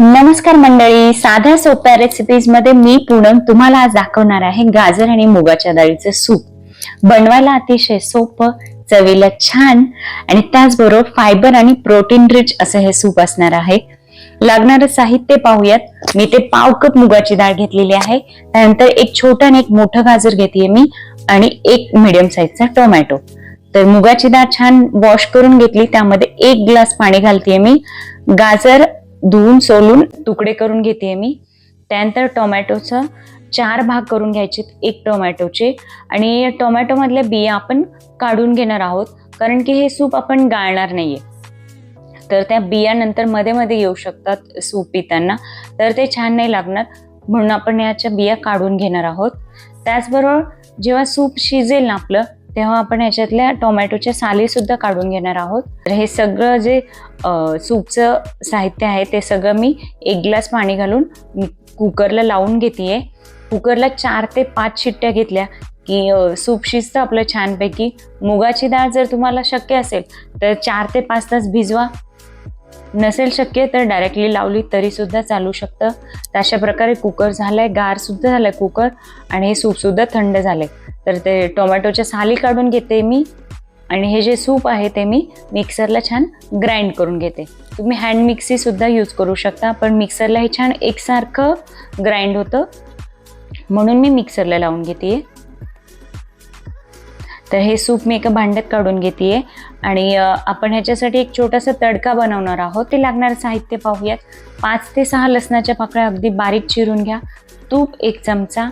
नमस्कार मंडळी साध्या सोप्या रेसिपीजमध्ये मी पूनम तुम्हाला आज दाखवणार आहे गाजर आणि मुगाच्या डाळीचं सूप. बनवायला अतिशय सोपं चवीला छान आणि त्याचबरोबर फायबर आणि प्रोटीन रिच असं हे सूप असणार आहे. लागणारं साहित्य पाहूयात. मी ते पाव कप मुगाची डाळ घेतलेली आहे. त्यानंतर एक छोटं आणि एक मोठं गाजर घेतेय मी आणि एक मिडियम साईजचा टोमॅटो तर मुगाची डाळ छान वॉश करून घेतली. त्यामध्ये एक ग्लास पाणी घालतेय मी. गाजर धुवून सोलून तुकडे करून घेते मी. त्यानंतर टोमॅटोचं चार भाग करून घ्यायचे एक टोमॅटोचे. आणि टोमॅटोमधल्या बिया आपण काढून घेणार आहोत कारण की हे सूप आपण गाळणार आहे तर त्या बिया नंतर मध्ये मध्ये येऊ शकतात सूप पिताना. तर ते छान नाही लागणार म्हणून आपण याच्या बिया काढून घेणार आहोत. त्याचबरोबर जेव्हा सूप शिजेल ना आपलं तेव्हा आपण ह्याच्यातल्या टोमॅटोच्या सालीसुद्धा काढून घेणार आहोत. तर हे सगळं जे सूपचं साहित्य आहे ते सगळं मी एक ग्लास पाणी घालून कुकरला लावून घेतेय. कुकरला चार ते पाच शिट्ट्या घेतल्या की सूप शिजतं आपलं छानपैकी. मुगाची डाळ जर तुम्हाला शक्य असेल तर चार ते पाच तास भिजवा. नसेल शक्य तर डायरेक्टली लावली तरी सुद्धा चालू शकतं. तर अशा प्रकारे कुकर झालंय गार सुद्धा आहे कुकर आणि हे सूप सुद्धा थंड झालंय. तर ते टोमॅटोच्या साली काढून घेते मी. आणि हे जे सूप आहे ते मी मिक्सरला छान ग्राइंड करून घेते. तुम्ही हँड मिक्सीसुद्धा यूज करू शकता पण मिक्सरला हे छान एकसारखं ग्राइंड होतं. म्हणून मी मिक्सरला लावून घेते तर हे सूप मी एका भांड्यात काढून घेते आणि आपण ह्याच्यासाठी एक छोटासा तडका बनवणार आहोत. ते लागणारं साहित्य पाहूयात. पाच ते सहा लसणाच्या पाकळ्या अगदी बारीक चिरून घ्या. तूप एक चमचा.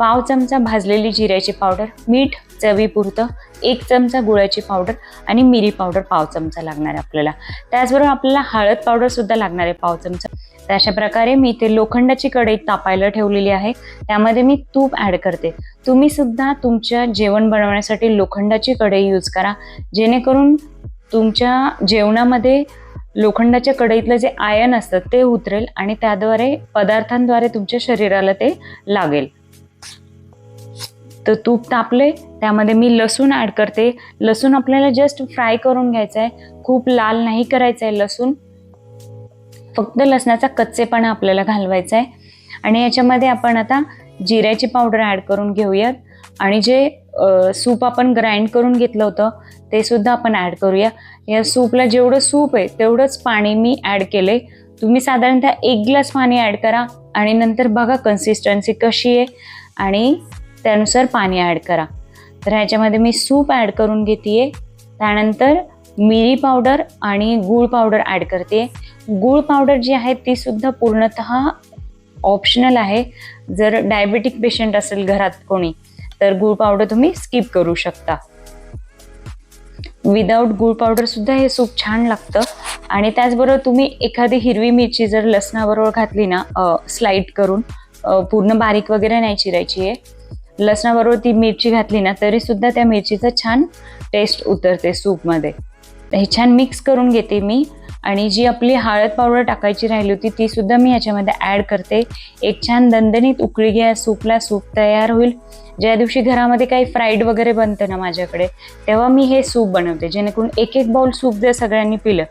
पाव चमचा भाजलेली जिऱ्याची पावडर मीठ चवीपुरतं एक चमचा गुळाची पावडर आणि मिरी पावडर पाव चमचा लागणार आहे आपल्याला. त्याचबरोबर आपल्याला हळद पावडरसुद्धा लागणार आहे पाव चमचा. तर अशा प्रकारे मी ते लोखंडाची कढई तापायला ठेवलेली आहे. त्यामध्ये मी तूप ॲड करते. तुम्ही सुद्धा तुमच्या जेवण बनवण्यासाठी लोखंडाची कढई यूज करा. जेणेकरून तुमच्या जेवणामध्ये लोखंडाच्या कढईतलं जे आयन असतं ते उतरेल आणि त्याद्वारे पदार्थांद्वारे तुमच्या शरीराला ते लागेल. तर तूप तापले त्यामध्ये मी लसूण ॲड करते. लसूण आपल्याला जस्ट फ्राय करून घ्यायचं आहे खूप लाल नाही करायचं आहे लसूण. फक्त लसणाचा कच्चेपणा आपल्याला घालवायचा आहे आणि याच्यामध्ये आपण आता जिऱ्याची पावडर ॲड करून घेऊयात. आणि जे सूप आपण ग्राइंड करून घेतलं होतं ते सुद्धा आपण ॲड करूया. या सूपला जेवढं सूप आहे तेवढंच पाणी मी ॲड केले तुम्ही साधारणतः एक ग्लास पाणी ॲड करा. आणि नंतर बघा कन्सिस्टन्सी कशी आहे. आणि त्यानुसार पाणी ॲड करा. तर ह्याच्यामध्ये मी सूप ॲड करून घेते त्यानंतर मिरी पावडर आणि गूळ पावडर ॲड करते. गूळ पावडर जी आहे ती सुद्धा पूर्णतः ऑप्शनल आहे. जर डायबेटिक पेशंट असेल घरात कोणी तर गूळ पावडर तुम्ही स्किप करू शकता. विदाऊट गूळ पावडर सुद्धा हे सूप छान लागतं. आणि त्याचबरोबर तुम्ही एखादी हिरवी मिरची जर लसणाबरोबर घातली ना स्लाईड करून पूर्ण बारीक वगैरे नाही चिरायची आहे. लसणाबरोबर ती मिरची घातली ना तरी सुद्धा त्या मिरचीचं छान टेस्ट उतरते सूपमध्ये. तर हे छान मिक्स करून घेते मी. आणि जी आपली हळद पावडर टाकायची राहिली होती ती सुद्धा मी याच्यामध्ये ॲड करते. एक छान दणदणीत उकळी घ्या सूपला सूप तयार होईल. ज्या दिवशी घरामध्ये काही फ्राईड वगैरे बनतं ना माझ्याकडे तेव्हा मी हे सूप बनवते. जेणेकरून एक एक बाउल सूप जर सगळ्यांनी पिलं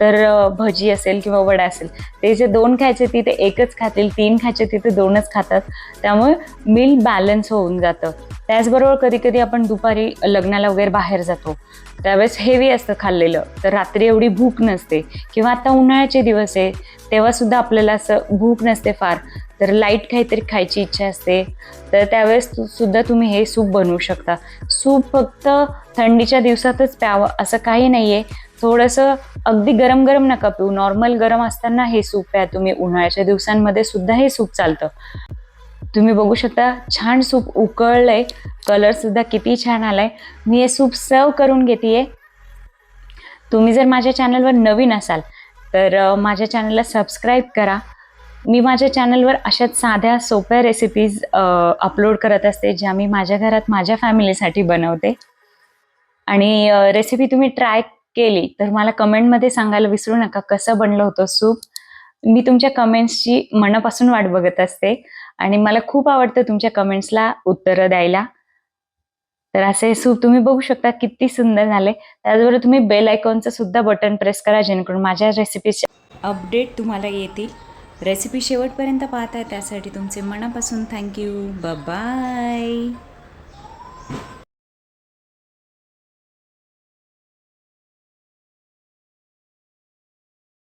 तर भजी असेल किंवा वडा असेल ते जे दोन खायचे तिथे एकच खातील तीन खायचे तिथे दोनच खातात. त्यामुळे मिल बॅलन्स होऊन जातं. त्याचबरोबर कधी कधी आपण दुपारी लग्नाला वगैरे बाहेर जातो. त्यावेळेस हेवी असतं खाल्लेलं तर रात्री एवढी भूक नसते. किंवा आता उन्हाळ्याचे दिवस आहे तेव्हा सुद्धा आपल्याला असं भूक नसते फार. तर लाइट काहीतरी खायची इच्छा असते. तर त्यावेळेस सुद्धा तुम्ही हे सूप बनवू शकता. सूप फक्त थंडीच्या दिवसातच प्यावं असं काही नाही आहे थोडंसं अगदी गरम गरम नका पिऊ. नॉर्मल गरम असताना हे सूप प्या तुम्ही. उन्हाळ्याच्या दिवसांमध्ये सुद्धा हे सूप चालतं. तुम्ही बघू शकता छान सूप उकळलंय. कलर सुद्धा किती छान आलाय. मी हे सूप सर्व करून घेते तुम्ही जर माझ्या चॅनलवर नवीन असाल तर माझ्या चॅनलला सबस्क्राईब करा. मी माझ्या चॅनलवर अशाच साध्या सोप्या रेसिपीज अपलोड करत असते ज्या मी माझ्या घरात माझ्या फॅमिलीसाठी बनवते. आणि रेसिपी तुम्ही ट्राय केली तर मला कमेंटमध्ये सांगायला विसरू नका कसं बनलं होतं सूप मी तुमच्या कमेंट्सची मनापासून वाट बघत असते. आणि मला खूप आवडतं तुमच्या कमेंट्सला उत्तरं द्यायला. तर असे सूप तुम्ही बघू शकता किती सुंदर झाले. त्याचबरोबर तुम्ही बेल आयकॉनचं सुद्धा बटन प्रेस करा जेणेकरून माझ्या रेसिपीचे अपडेट तुम्हाला येतील. रेसिपी शेवटपर्यंत पाहताय त्यासाठी तुमचे मनापासून थँक्यू बाय